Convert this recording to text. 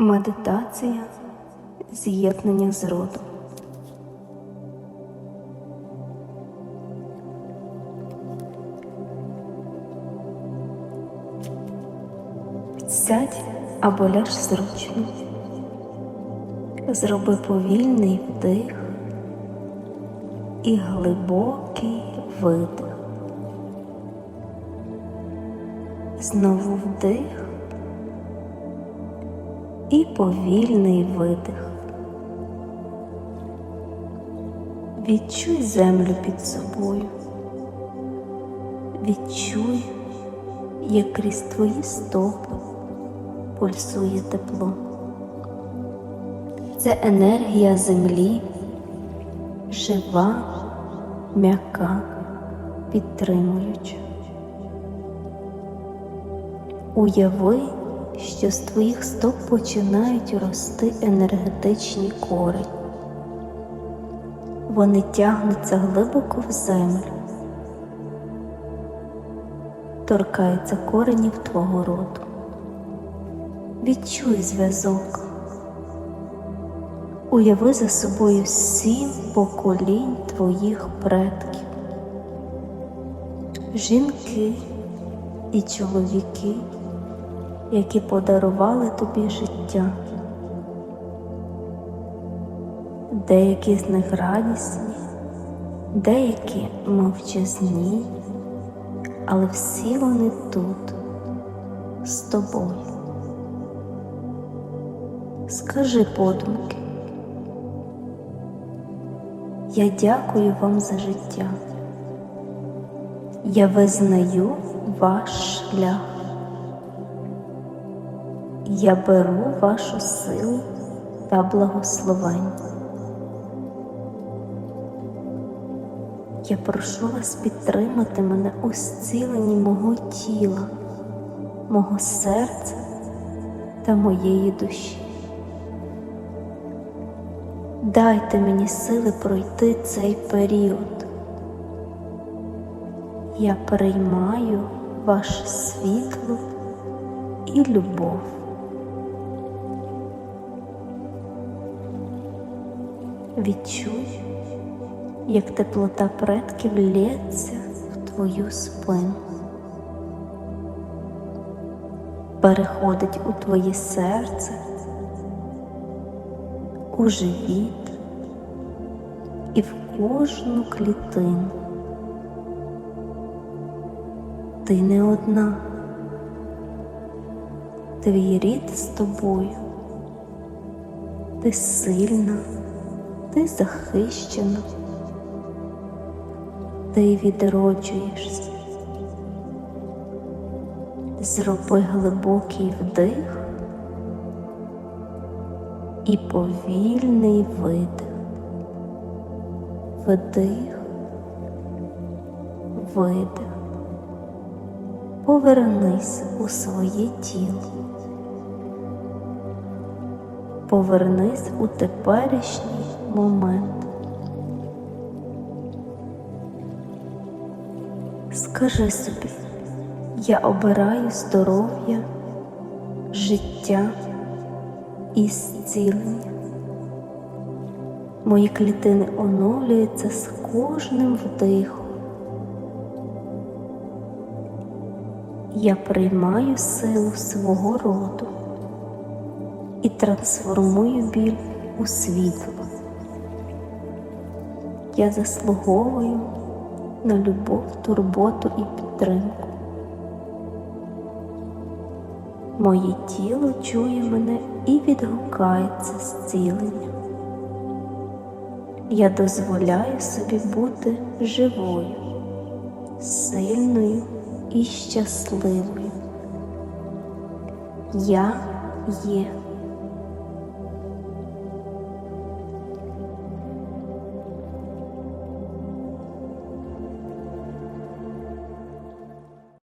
Медитація з'єднання з родом. Сядь або ляж зручно. Зроби повільний вдих і глибокий видих. Знову вдих і повільний видих. Відчуй землю під собою. Відчуй, як крізь твої стопи пульсує тепло. Це енергія землі, жива, м'яка, підтримуюча. Уяви, що з твоїх стоп починають рости енергетичні корені. Вони тягнуться глибоко в землю, торкаються коренів твого роду. Відчуй зв'язок. Уяви за собою сім поколінь твоїх предків, жінки і чоловіки, які подарували тобі життя. Деякі з них радісні, деякі мовчазні, але всі вони тут з тобою. Скажи подумки, я дякую вам за життя. Я визнаю ваш шлях. Я беру вашу силу та благословення. Я прошу вас підтримати мене у зціленні мого тіла, мого серця та моєї душі. Дайте мені сили пройти цей період. Я приймаю ваше світло і любов. Відчуй, як теплота предків лється в твою спину, переходить у твоє серце, у живіт і в кожну клітину. Ти не одна, твій рід з тобою, ти сильна, ти захищена, ти відроджуєшся. Зроби глибокий вдих і повільний видих. Вдих, видих. Повернись у своє тіло. Повернись у теперішній момент. Скажи собі, я обираю здоров'я, життя і зцілення. Мої клітини оновлюються з кожним вдихом. Я приймаю силу свого роду і трансформую біль у світло. Я заслуговую на любов, турботу і підтримку. Моє тіло чує мене і відгукається зцілення. Я дозволяю собі бути живою, сильною і щасливою. Я є.